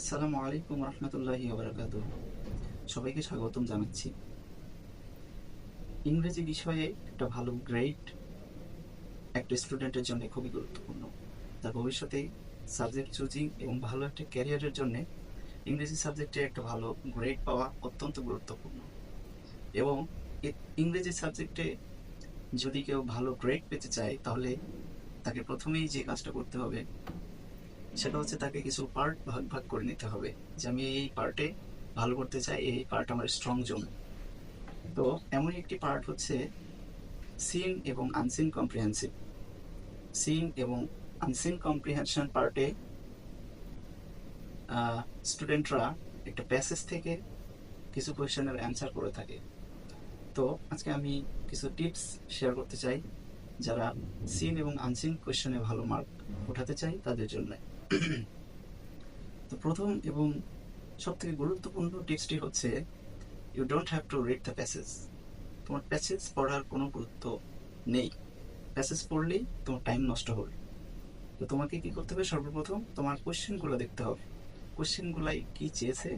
আসসালামু আলাইকুম রহমতুল্লাহি ওবরাকাত সবাইকে স্বাগতম জানাচ্ছি। ইংরেজি বিষয়ে একটা ভালো গ্রেড একটা স্টুডেন্টের জন্য খুবই গুরুত্বপূর্ণ। তার ভবিষ্যতে সাবজেক্ট চুজিং এবং ভালো একটা ক্যারিয়ারের জন্য ইংরেজি সাবজেক্টে একটা ভালো গ্রেড পাওয়া অত্যন্ত গুরুত্বপূর্ণ। এবং ইংরেজি সাবজেক্টে যদি কেউ ভালো গ্রেড পেতে চায়, তাহলে তাকে প্রথমেই যে কাজটা করতে হবে সেটা হচ্ছে তাকে কিছু পার্ট ভাগ ভাগ করে নিতে হবে যে আমি এই পার্টে ভালো করতে চাই, এই পার্ট আমার স্ট্রং জোন তো এমন একটি পার্ট হচ্ছে সিন এবং আনসিন কম্প্রিহেন্সিভ সিন এবং আনসিন কম্প্রিহেনশন পার্টে স্টুডেন্টরা একটা প্যাসেজ থেকে কিছু কোয়েশ্চেনের অ্যান্সার করে থাকে। তো আজকে আমি কিছু টিপস শেয়ার করতে চাই যারা সিন এবং আনসিন কোয়েশ্চেনে ভালো মার্ক ওঠাতে চাই তাদের জন্য। তো প্রথম এবং সব থেকে গুরুত্বপূর্ণ টিপসটি হচ্ছে you don't have to read the passage তোমার প্যাসেজ পড়ার কোনো গুরুত্ব নেই। প্যাসেজ পড়লেই তোমার টাইম নষ্ট হবে। তো তোমাকে কি করতে হবে? সর্বপ্রথম তোমার কোশ্চেনগুলো দেখতে হবে। কোশ্চেনগুলাই কি চেয়েছে?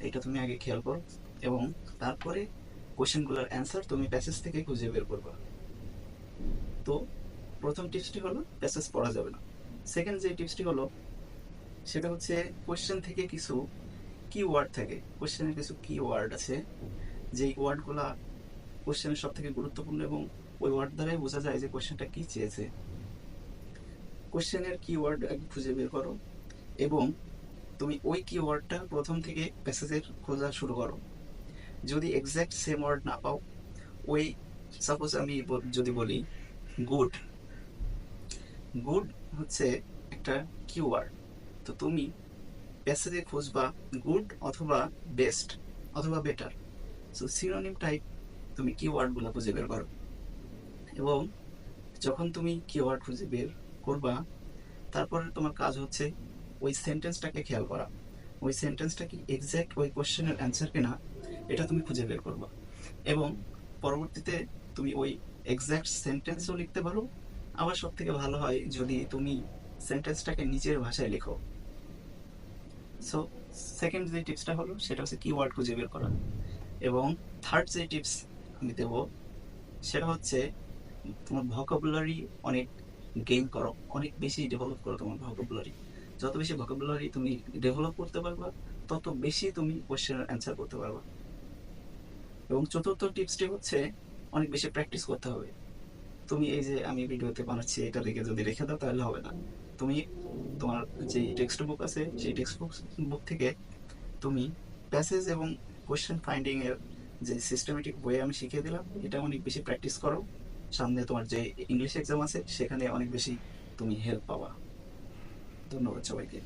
এটা তুমি আগে খেয়াল করো। এবং তারপরে কোশ্চেনগুলোর অ্যান্সার তুমি প্যাসেজ থেকে খুঁজে বের করবা। তো প্রথম টিপসটি হলো প্যাসেজ পড়া যাবে না। সেকেন্ড যে টিপসটি হলো সেটা হচ্ছে কোশ্চেন থেকে কিছু কি ওয়ার্ড থাকে কোশ্চেনের কিছু কি ওয়ার্ড আছে। যেই ওয়ার্ডগুলা কোশ্চেনের সব থেকে গুরুত্বপূর্ণ এবং ওই ওয়ার্ড দ্বারাই বোঝা যায় যে কোয়েশ্চেনটা কি চেয়েছে। কোশ্চেনের কি ওয়ার্ড খুঁজে বের করো এবং তুমি ওই কি ওয়ার্ডটা প্রথম থেকে প্যাসেজের খোঁজা শুরু করো। যদি এক্স্যাক্ট সেম ওয়ার্ড না পাও, ওই সাপোজ আমি যদি বলি গুড গুড হচ্ছে একটা কিওয়ার্ড তো তুমি প্যাসেজে খুঁজবা গুড অথবা বেস্ট অথবা বেটার সো সিনোনিম টাইপ তুমি কিওয়ার্ডগুলো খুঁজে বের করো। এবং যখন তুমি কিওয়ার্ড খুঁজে বের করবা, তারপরে তোমার কাজ হচ্ছে ওই সেন্টেন্সটাকে খেয়াল করা। ওই সেন্টেন্সটা কি এক্স্যাক্ট ওই কোশ্চেনের অ্যান্সার কিনা, এটা তুমি খুঁজে বের করবা। এবং পরবর্তীতে তুমি ওই এক্স্যাক্ট সেন্টেন্সও লিখতে পারো। আবার সব থেকে ভালো হয় যদি তুমি সেন্টেন্সটাকে নিজের ভাষায় লেখো। সো সেকেন্ড যে টিপসটা হলো, সেটা হচ্ছে কিওয়ার্ড খুঁজে বের করা। এবং থার্ড যে টিপস আমি দেব, সেটা হচ্ছে তোমার ভকাবুলারি অনেক গেইন করো, অনেক বেশি ডেভেলপ করো তোমার ভকাবুলারি যত বেশি ভকাবুলারি তুমি ডেভেলপ করতে পারবা, তত বেশি তুমি কোশ্চেনের অ্যান্সার করতে পারবা। এবং চতুর্থ টিপসটি হচ্ছে, অনেক বেশি প্র্যাকটিস করতে হবে। তুমি এই যে আমি ভিডিওতে বানাচ্ছি, এটা দেখে যদি রেখে দাও, তাহলে হবে না। তুমি তোমার যে টেক্সট বুক আছে, সেই টেক্সট বুক বুক থেকে তুমি প্যাসেজ এবং কোয়েশ্চেন ফাইন্ডিং এর যে সিস্টেমেটিক ওয়ে আমি শিখিয়ে দিলাম, এটা অনেক বেশি প্র্যাকটিস করো। সামনে তোমার যে ইংলিশ এক্সাম আছে, সেখানে অনেক বেশি তুমি হেল্প পাবা। ধন্যবাদ সবাইকে।